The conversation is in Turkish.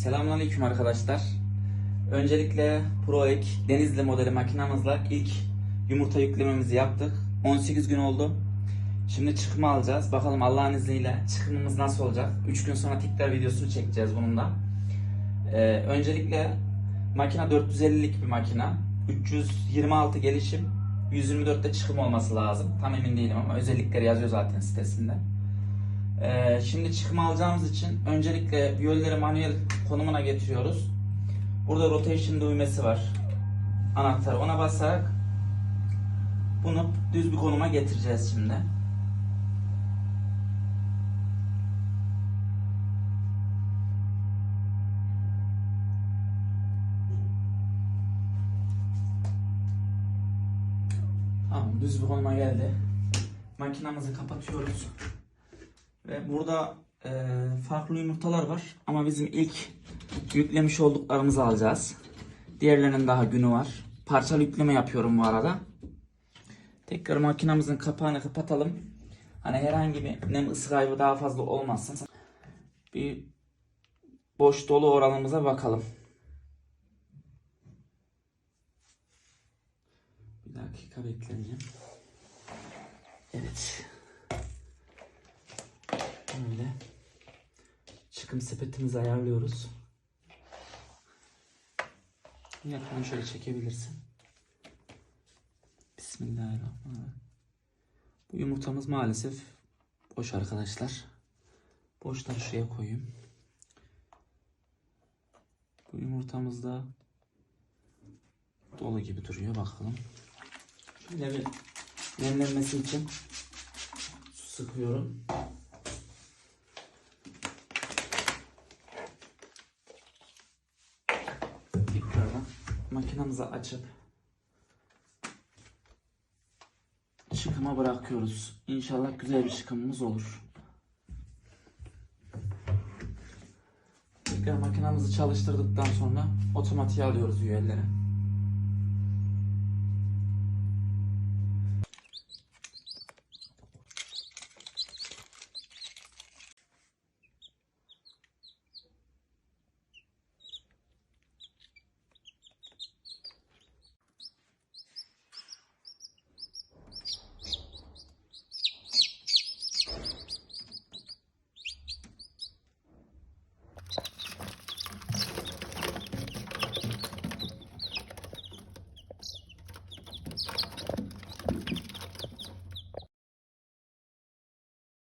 Selamünaleyküm arkadaşlar. Öncelikle ProEk Denizli modeli makinamızla ilk yumurta yüklememizi yaptık. 18 gün oldu. Şimdi çıkma alacağız. Bakalım Allah'ın izniyle çıkımımız nasıl olacak. 3 gün sonra tekrar videosunu çekeceğiz bunun da. Ee, öncelikle makina 450'lik bir makina. 326 gelişim, 124'te çıkım olması lazım. Tam emin değilim ama özellikleri yazıyor zaten sitesinde. Ee, şimdi çıkma alacağımız için öncelikle viyolleri manuel konumuna getiriyoruz. Burada rotation düğmesi var. Anahtar ona basarak bunu düz bir konuma getireceğiz şimdi. Tamam düz bir konuma geldi. Makinamızı kapatıyoruz. Ve burada e, farklı yumurtalar var ama bizim ilk yüklemiş olduklarımızı alacağız. Diğerlerinin daha günü var. Parçalı yükleme yapıyorum bu arada. Tekrar makinamızın kapağını kapatalım. Hani herhangi bir nem ısı kaybı daha fazla olmasın. Bir boş dolu oranımıza bakalım. Bir dakika bekleyeceğim. Evet. Çıkım sepetimizi ayarlıyoruz. Yakından şöyle çekebilirsin. Bismillahirrahmanirrahim. Bu yumurtamız maalesef boş arkadaşlar. Boşları şuraya koyayım. Bu yumurtamız da dolu gibi duruyor bakalım. Şöyle bir nemlenmesi için su sıkıyorum. Makinamızı açıp çıkıma bırakıyoruz. İnşallah güzel bir çıkımımız olur. Tekrar makinamızı çalıştırdıktan sonra otomatiğe alıyoruz üyeleri.